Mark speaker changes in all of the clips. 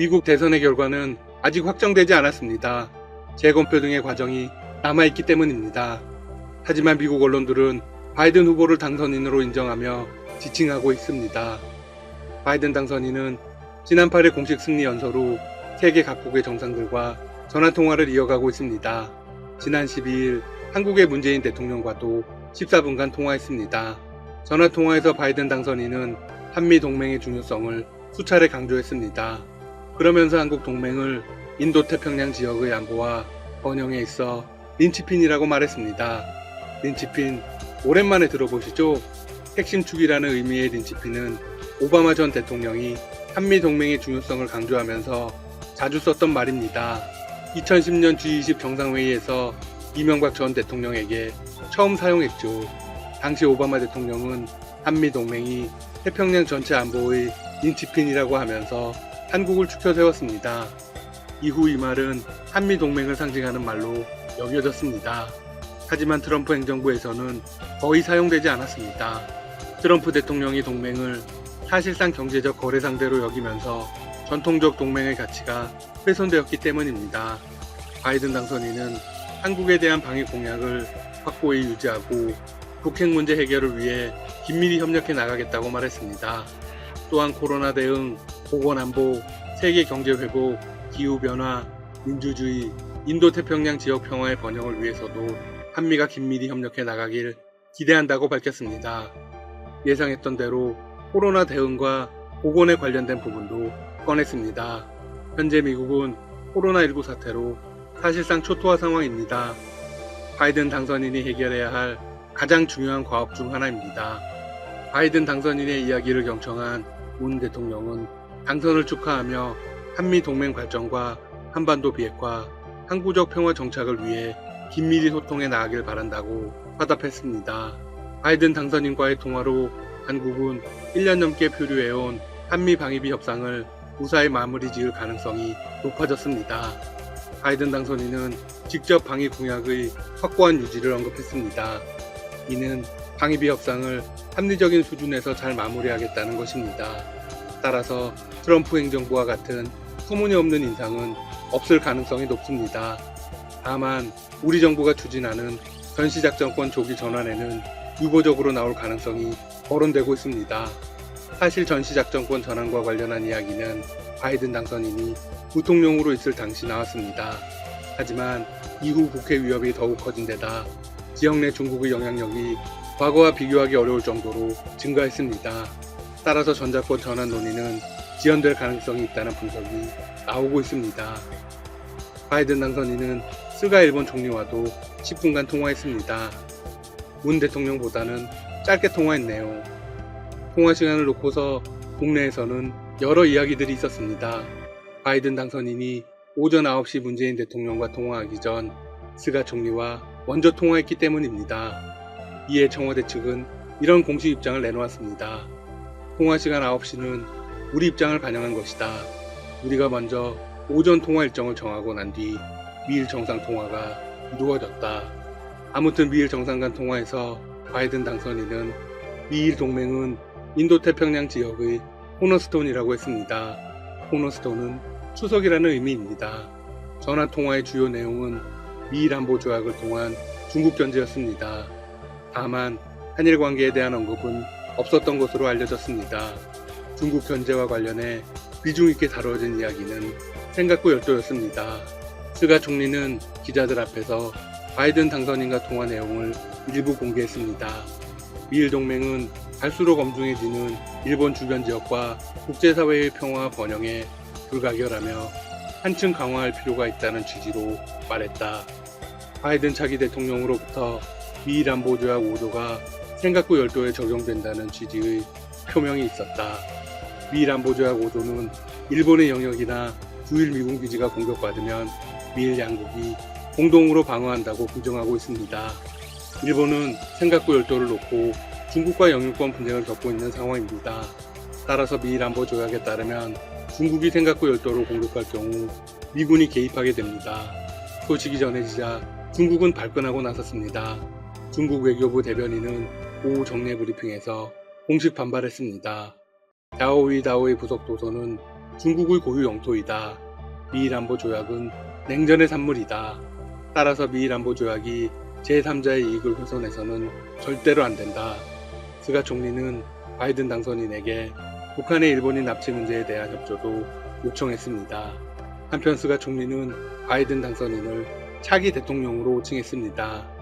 Speaker 1: 미국 대선의 결과는 아직 확정되지 않았습니다. 재검표 등의 과정이 남아있기 때문입니다. 하지만 미국 언론들은 바이든 후보를 당선인으로 인정하며 지칭하고 있습니다. 바이든 당선인은 지난 8일 공식 승리 연설 후 세계 각국의 정상들과 전화 통화를 이어가고 있습니다. 지난 12일 한국의 문재인 대통령과도 14분간 통화했습니다. 전화 통화에서 바이든 당선인은 한미 동맹의 중요성을 수차례 강조했습니다. 그러면서 한국 동맹을 인도 태평양 지역의 안보와 번영에 있어 린치핀이라고 말했습니다. 린치핀 오랜만에 들어보시죠? 핵심 축이라는 의미의 린치핀은 오바마 전 대통령이 한미 동맹의 중요성을 강조하면서 자주 썼던 말입니다. 2010년 G20 정상회의에서 이명박 전 대통령에게 처음 사용했죠. 당시 오바마 대통령은 한미 동맹이 태평양 전체 안보의 린치핀이라고 하면서 한국을 추켜 세웠습니다. 이후 이 말은 한미 동맹을 상징하는 말로 여겨졌습니다. 하지만 트럼프 행정부에서는 거의 사용되지 않았습니다. 트럼프 대통령이 동맹을 사실상 경제적 거래 상대로 여기면서 전통적 동맹의 가치가 훼손되었기 때문입니다. 바이든 당선인은 한국에 대한 방위 공약을 확고히 유지하고 북핵 문제 해결을 위해 긴밀히 협력해 나가겠다고 말했습니다. 또한 코로나 대응, 보건안보, 세계 경제 회복, 기후변화, 민주주의, 인도태평양 지역 평화의 번영을 위해서도 한미가 긴밀히 협력해 나가길 기대한다고 밝혔습니다. 예상했던 대로 코로나 대응과 보건에 관련된 부분도 꺼냈습니다. 현재 미국은 코로나19 사태로 사실상 초토화 상황입니다. 바이든 당선인이 해결해야 할 가장 중요한 과업 중 하나입니다. 바이든 당선인의 이야기를 경청한 문 대통령은 당선을 축하하며 한미 동맹 발전과 한반도 비핵화, 항구적 평화 정착을 위해 긴밀히 소통해 나가길 바란다고 화답했습니다. 바이든 당선인과의 통화로 한국은 1년 넘게 표류해온 한미 방위비 협상을 무사히 마무리 지을 가능성이 높아졌습니다. 바이든 당선인은 직접 방위 공약의 확고한 유지를 언급했습니다. 이는 방위비 협상을 합리적인 수준에서 잘 마무리하겠다는 것입니다. 따라서 트럼프 행정부와 같은 소문이없는 인상은 없을 가능성이 높습니다. 다만 우리 정부가 추진하는 전시작전권 조기 전환에는 유보적으로 나올 가능성이 거론되고 있습니다. 사실 전시작전권 전환과 관련한 이야기는 바이든 당선인이 부통령으로 있을 당시 나왔습니다. 하지만 이후 국회 위협이 더욱 커진 데다 지역 내 중국의 영향력이 과거와 비교하기 어려울 정도로 증가했습니다. 따라서 전자권 전환 논의는 지연될 가능성이 있다는 분석이 나오고 있습니다. 바이든 당선인은 스가 일본 총리와도 10분간 통화했습니다. 문 대통령보다는 짧게 통화했네요. 통화 시간을 놓고서 국내에서는 여러 이야기들이 있었습니다. 바이든 당선인이 오전 9시 문재인 대통령과 통화하기 전 스가 총리와 먼저 통화했기 때문입니다. 이에 청와대 측은 이런 공식 입장을 내놓았습니다. 통화 시간 9시는 우리 입장을 반영한 것이다. 우리가 먼저 오전 통화 일정을 정하고 난 뒤 미일 정상 통화가 이루어졌다. 아무튼 미일 정상 간 통화에서 바이든 당선인은 미일 동맹은 인도 태평양 지역의 코너스톤이라고 했습니다. 코너스톤은 추석이라는 의미입니다. 전화 통화의 주요 내용은 미일 안보 조약을 통한 중국 견제였습니다. 다만 한일 관계에 대한 언급은 없었던 것으로 알려졌습니다. 중국 견제와 관련해 비중 있게 다뤄진 이야기는 생각고 열도였습니다. 스가 총리는 기자들 앞에서 바이든 당선인과 통화 내용을 일부 공개했습니다. 미일 동맹은 갈수록 엄중해지는 일본 주변 지역과 국제사회의 평화와 번영에 불가결하며 한층 강화할 필요가 있다는 취지로 말했다. 바이든 차기 대통령으로부터 미일 안보조약 5조가 생각고 열도에 적용된다는 취지의 표명이 있었다. 미일 안보조약 5조는 일본의 영역이나 주일 미군 기지가 공격받으면 미일 양국이 공동으로 방어한다고 규정하고 있습니다. 일본은 생각고 열도를 놓고 중국과 영유권 분쟁을 겪고 있는 상황입니다. 따라서 미일 안보 조약에 따르면 중국이 생각고 열도를 공격할 경우 미군이 개입하게 됩니다. 소식이 전해지자 중국은 발끈하고 나섰습니다. 중국 외교부 대변인은 오후 정례 브리핑에서 공식 반발했습니다. 야오위 다오의 부속 도서는 중국의 고유 영토이다. 미일 안보 조약은 냉전의 산물이다. 따라서 미일 안보 조약이 제3자의 이익을 훼손해서는 절대로 안 된다. 스가 총리는 바이든 당선인에게 북한의 일본인 납치 문제에 대한 협조도 요청했습니다. 한편 스가 총리는 바이든 당선인을 차기 대통령으로 칭했습니다.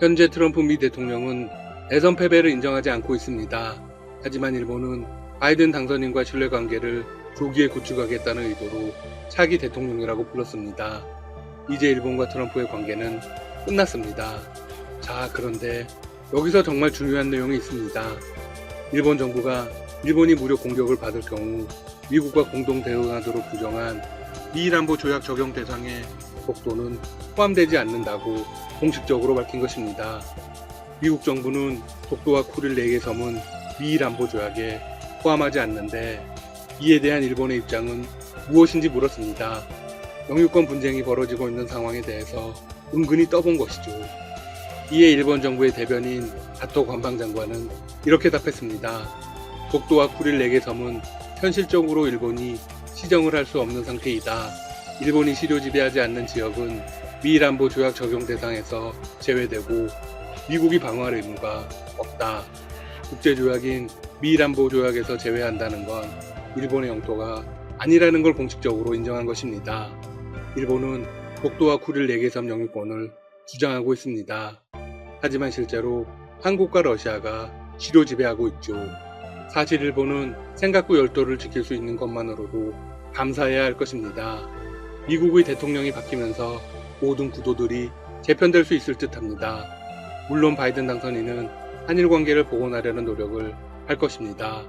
Speaker 1: 현재 트럼프 미 대통령은 대선 패배를 인정하지 않고 있습니다. 하지만 일본은 바이든 당선인과 신뢰관계를 조기에 구축하겠다는 의도로 차기 대통령이라고 불렀습니다. 이제 일본과 트럼프의 관계는 끝났습니다. 자, 그런데 여기서 정말 중요한 내용이 있습니다. 일본 정부가 일본이 무력 공격을 받을 경우 미국과 공동 대응하도록 규정한 미일 안보 조약 적용 대상에 독도는 포함되지 않는다고 공식적으로 밝힌 것입니다. 미국 정부는 독도와 쿠릴 4개 섬은 미일 안보 조약에 포함하지 않는데 이에 대한 일본의 입장은 무엇인지 물었습니다. 영유권 분쟁이 벌어지고 있는 상황에 대해서 은근히 떠본 것이죠. 이에 일본 정부의 대변인 가토 관방장관은 이렇게 답했습니다. 독도와 쿠릴 4개 섬은 현실적으로 일본이 시정을 할 수 없는 상태이다. 일본이 시료 지배하지 않는 지역은 미일안보 조약 적용 대상에서 제외되고 미국이 방어할 의무가 없다. 국제조약인 미일안보 조약에서 제외한다는 건 일본의 영토가 아니라는 걸 공식적으로 인정한 것입니다. 일본은 독도와 쿠릴 4개 섬 영유권을 주장하고 있습니다. 하지만 실제로 한국과 러시아가 시료 지배하고 있죠. 사실 일본은 생각구 열도를 지킬 수 있는 것만으로도 감사해야 할 것입니다. 미국의 대통령이 바뀌면서 모든 구도들이 재편될 수 있을 듯 합니다. 물론 바이든 당선인은 한일 관계를 복원하려는 노력을 할 것입니다.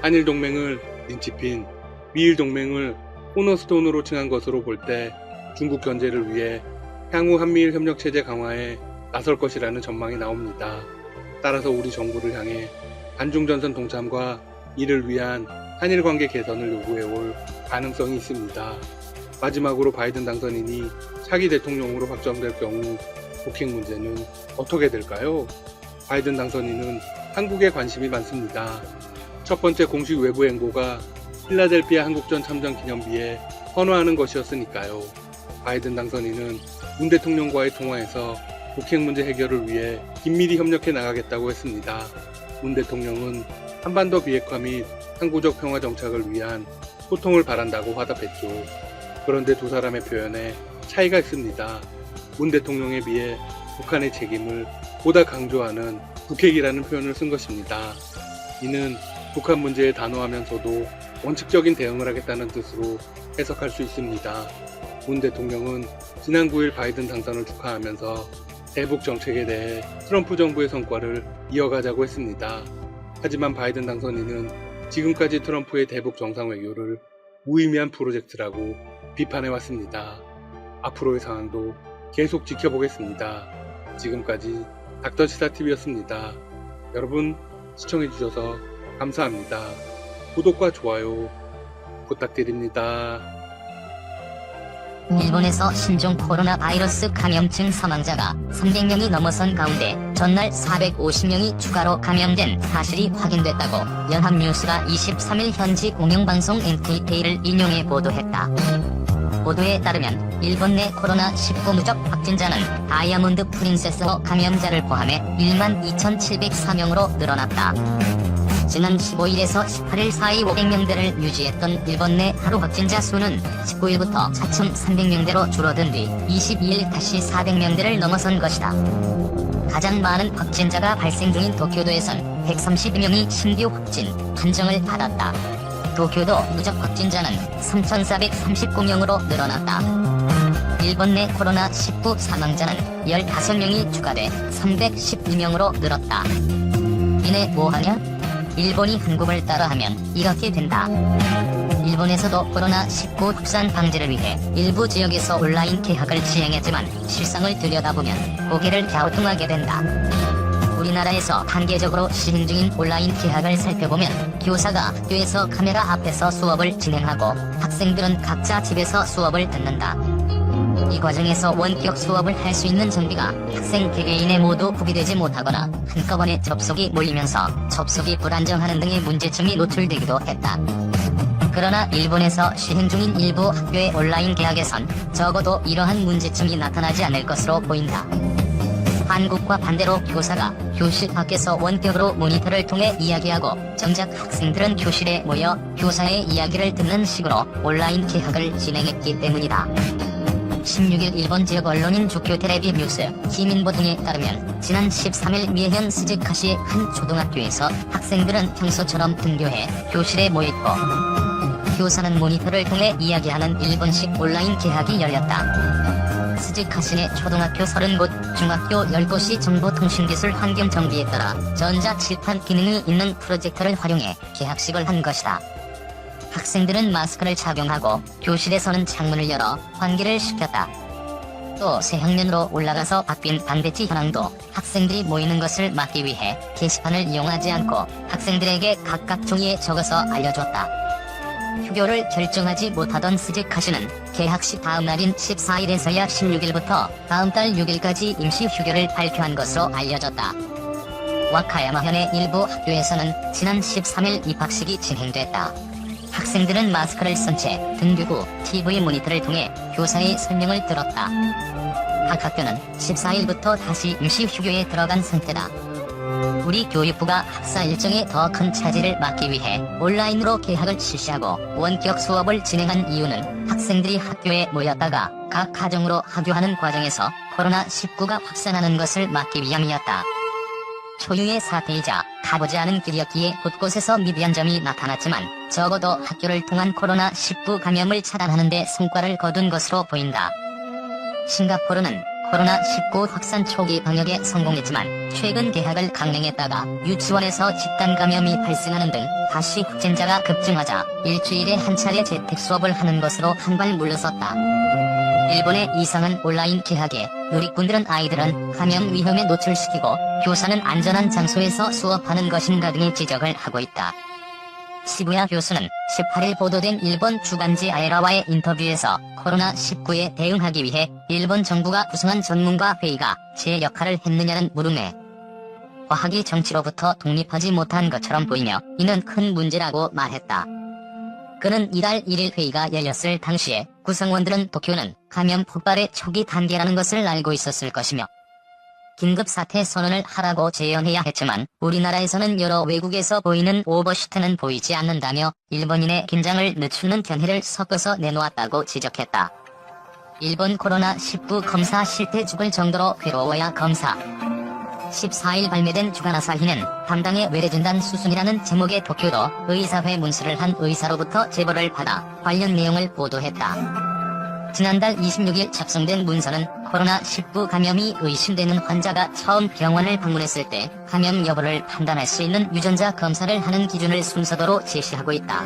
Speaker 1: 한일 동맹을 린치핀, 미일 동맹을 코너스톤으로 칭한 것으로 볼 때 중국 견제를 위해 향후 한미일 협력 체제 강화에 나설 것이라는 전망이 나옵니다. 따라서 우리 정부를 향해 반중 전선 동참과 이를 위한 한일 관계 개선을 요구해 올 가능성이 있습니다. 마지막으로 바이든 당선인이 차기 대통령으로 확정될 경우 북핵 문제는 어떻게 될까요? 바이든 당선인은 한국에 관심이 많습니다. 첫 번째 공식 외부 행보가 필라델피아 한국전 참전 기념비에 헌화하는 것이었으니까요. 바이든 당선인은 문 대통령과의 통화에서 북핵 문제 해결을 위해 긴밀히 협력해 나가겠다고 했습니다. 문 대통령은 한반도 비핵화 및 항구적 평화 정착을 위한 소통을 바란다고 화답했죠. 그런데 두 사람의 표현에 차이가 있습니다. 문 대통령에 비해 북한의 책임을 보다 강조하는 북핵이라는 표현을 쓴 것입니다. 이는 북한 문제에 단호하면서도 원칙적인 대응을 하겠다는 뜻으로 해석할 수 있습니다. 문 대통령은 지난 9일 바이든 당선을 축하하면서 대북 정책에 대해 트럼프 정부의 성과를 이어가자고 했습니다. 하지만 바이든 당선인은 지금까지 트럼프의 대북 정상 외교를 무의미한 프로젝트라고 비판해 왔습니다. 앞으로의 상황도 계속 지켜보겠습니다. 지금까지 닥터시사TV였습니다. 여러분 시청해주셔서 감사합니다. 구독과 좋아요 부탁드립니다.
Speaker 2: 일본에서 신종 코로나 바이러스 감염증 사망자가 300명이 넘어선 가운데 전날 450명이 추가로 감염된 사실이 확인됐다고 연합뉴스가 23일 현지 공영방송 NKK를 인용해 보도했다. 보도에 따르면 일본 내 코로나19 누적 확진자는 다이아몬드 프린세스호 감염자를 포함해 1만 2,704명으로 늘어났다. 지난 15일에서 18일 사이 500명대를 유지했던 일본 내 하루 확진자 수는 19일부터 4,300명대로 줄어든 뒤 22일 다시 400명대를 넘어선 것이다. 가장 많은 확진자가 발생 중인 도쿄도에선 132명이 신규 확진 판정을 받았다. 도쿄도 누적 확진자는 3,439명으로 늘어났다. 일본 내 코로나19 사망자는 15명이 추가돼 312명으로 늘었다. 이내 뭐하냐? 일본이 한국을 따라하면 이렇게 된다. 일본에서도 코로나19 확산 방지를 위해 일부 지역에서 온라인 개학을 시행했지만 실상을 들여다보면 고개를 갸우뚱하게 된다. 우리나라에서 단계적으로 시행 중인 온라인 개학을 살펴보면 교사가 학교에서 카메라 앞에서 수업을 진행하고 학생들은 각자 집에서 수업을 듣는다. 이 과정에서 원격 수업을 할 수 있는 장비가 학생 개개인에 모두 구비되지 못하거나 한꺼번에 접속이 몰리면서 접속이 불안정하는 등의 문제점이 노출되기도 했다. 그러나 일본에서 시행 중인 일부 학교의 온라인 개학에선 적어도 이러한 문제점이 나타나지 않을 것으로 보인다. 한국과 반대로 교사가 교실 밖에서 원격으로 모니터를 통해 이야기하고 정작 학생들은 교실에 모여 교사의 이야기를 듣는 식으로 온라인 개학을 진행했기 때문이다. 16일 일본 지역 언론인 주교 테레비 뉴스 기민보 등에 따르면 지난 13일 미해현 스즈카시의 한 초등학교에서 학생들은 평소처럼 등교해 교실에 모였고 교사는 모니터를 통해 이야기하는 일본식 온라인 개학이 열렸다. 스즈카시내 초등학교 30곳, 중학교 10곳이 정보통신기술 환경 정비에 따라 전자 칠판 기능이 있는 프로젝터를 활용해 개학식을 한 것이다. 학생들은 마스크를 착용하고 교실에서는 창문을 열어 환기를 시켰다. 또 새학년으로 올라가서 바뀐 반배치 현황도 학생들이 모이는 것을 막기 위해 게시판을 이용하지 않고 학생들에게 각각 종이에 적어서 알려줬다. 휴교를 결정하지 못하던 스즈카시는 개학식 다음 날인 14일에서야 16일부터 다음 달 6일까지 임시 휴교를 발표한 것으로 알려졌다. 와카야마현의 일부 학교에서는 지난 13일 입학식이 진행됐다. 학생들은 마스크를 쓴 채 등교구 TV 모니터를 통해 교사의 설명을 들었다. 각 학교는 14일부터 다시 임시 휴교에 들어간 상태다. 우리 교육부가 학사 일정에 더 큰 차질을 막기 위해 온라인으로 개학을 실시하고 원격 수업을 진행한 이유는 학생들이 학교에 모였다가 각 가정으로 하교하는 과정에서 코로나19가 확산하는 것을 막기 위함이었다. 초유의 사태이자 가보지 않은 길이었기에 곳곳에서 미비한 점이 나타났지만 적어도 학교를 통한 코로나19 감염을 차단하는 데 성과를 거둔 것으로 보인다. 싱가포르는 코로나19 확산 초기 방역에 성공했지만 최근 개학을 강행했다가 유치원에서 집단 감염이 발생하는 등 다시 확진자가 급증하자 일주일에 한 차례 재택 수업을 하는 것으로 한발 물러섰다. 일본의 이상은 온라인 개학에 누리꾼들은 아이들은 감염 위험에 노출시키고 교사는 안전한 장소에서 수업하는 것인가 등의 지적을 하고 있다. 시부야 교수는 18일 보도된 일본 주간지 아에라와의 인터뷰에서 코로나19에 대응하기 위해 일본 정부가 구성한 전문가 회의가 제 역할을 했느냐는 물음에 과학이 정치로부터 독립하지 못한 것처럼 보이며 이는 큰 문제라고 말했다. 그는 이달 1일 회의가 열렸을 당시에 구성원들은 도쿄는 감염 폭발의 초기 단계라는 것을 알고 있었을 것이며 긴급 사태 선언을 하라고 제언해야 했지만 우리나라에서는 여러 외국에서 보이는 오버시트는 보이지 않는다며 일본인의 긴장을 늦추는 견해를 섞어서 내놓았다고 지적했다. 일본 코로나19 검사 실태 죽을 정도로 괴로워야 검사. 14일 발매된 주간 아사히는 담당의 외래진단 수순이라는 제목의 도쿄도 의사회 문수를 한 의사로부터 제보를 받아 관련 내용을 보도했다. 지난달 26일 작성된 문서는 코로나19 감염이 의심되는 환자가 처음 병원을 방문했을 때 감염 여부를 판단할 수 있는 유전자 검사를 하는 기준을 순서도로 제시하고 있다.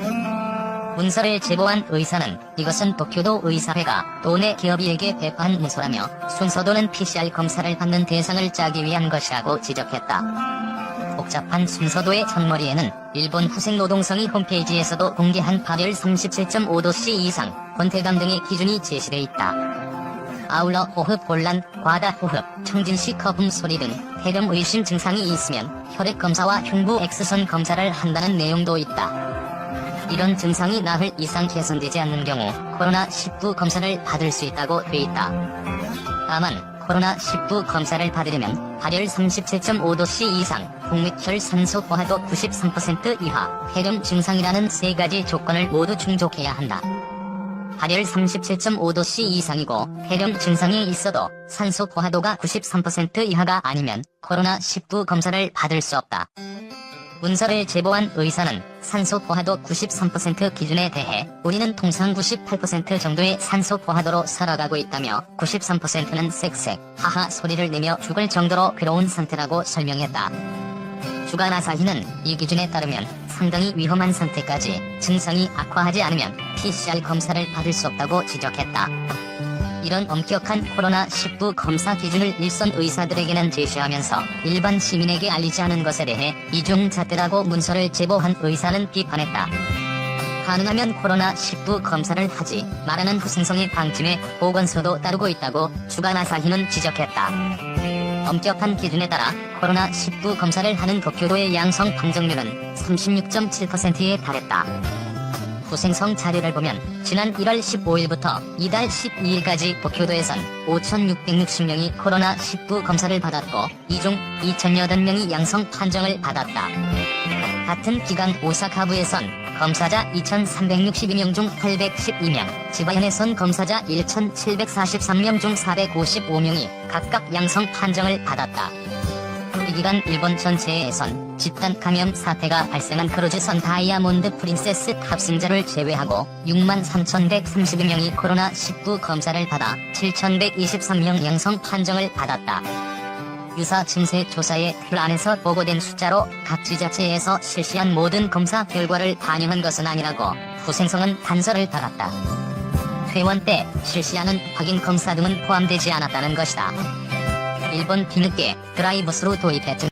Speaker 2: 문서를 제보한 의사는 이것은 도쿄도 의사회가 도내 기업이에게 배포한 문서라며 순서도는 PCR 검사를 받는 대상을 짜기 위한 것이라고 지적했다. 복잡한 순서도의 첫머리에는 일본 후생 노동성이 홈페이지에서도 공개한 발열 37.5도씨 이상, 권태감 등의 기준이 제시돼 있다. 아울러 호흡 곤란, 과다 호흡, 청진시 거품 소리 등 폐렴 의심 증상이 있으면 혈액 검사와 흉부 X선 검사를 한다는 내용도 있다. 이런 증상이 나흘 이상 개선되지 않는 경우 코로나19 검사를 받을 수 있다고 돼 있다. 다만 코로나19 검사를 받으려면 발열 37.5도씨 이상, 복맥혈 산소 포화도 93% 이하, 폐렴 증상이라는 세 가지 조건을 모두 충족해야 한다. 발열 37.5도씨 이상이고 폐렴 증상이 있어도 산소 포화도가 93% 이하가 아니면 코로나19 검사를 받을 수 없다. 문서를 제보한 의사는 산소 포화도 93% 기준에 대해 우리는 통상 98% 정도의 산소 포화도로 살아가고 있다며 93%는 쌕쌕 하하 소리를 내며 죽을 정도로 괴로운 상태라고 설명했다. 주간 아사히는 이 기준에 따르면 상당히 위험한 상태까지 증상이 악화하지 않으면 PCR 검사를 받을 수 없다고 지적했다. 이런 엄격한 코로나19 검사 기준을 일선 의사들에게는 제시하면서 일반 시민에게 알리지 않은 것에 대해 이중잣대라고 문서를 제보한 의사는 비판했다. 가능하면 코로나19 검사를 하지 말하는 후생성의 방침에 보건소도 따르고 있다고 주간 아사히는 지적했다. 엄격한 기준에 따라 코로나19 검사를 하는 도쿄도의 양성 판정률은 36.7%에 달했다. 후생성 자료를 보면 지난 1월 15일부터 이달 12일까지 도쿄도에선 5,660명이 코로나19 검사를 받았고 이 중 2,008명이 양성 판정을 받았다. 같은 기간 오사카부에선 검사자 2,362명 중 812명, 지바현에선 검사자 1,743명 중 455명이 각각 양성 판정을 받았다. 이 기간 일본 전체에선 집단 감염 사태가 발생한 크루즈선 다이아몬드 프린세스 탑승자를 제외하고 6만 3,132명이 코로나19 검사를 받아 7,123명 양성 판정을 받았다. 유사 증세 조사의 틀 안에서 보고된 숫자로 각 지자체에서 실시한 모든 검사 결과를 반영한 것은 아니라고 후생성은 단서를 달았다. 퇴원 때 실시하는 확인 검사 등은 포함되지 않았다는 것이다. 일본 뒤늦게 드라이브스루 도입했던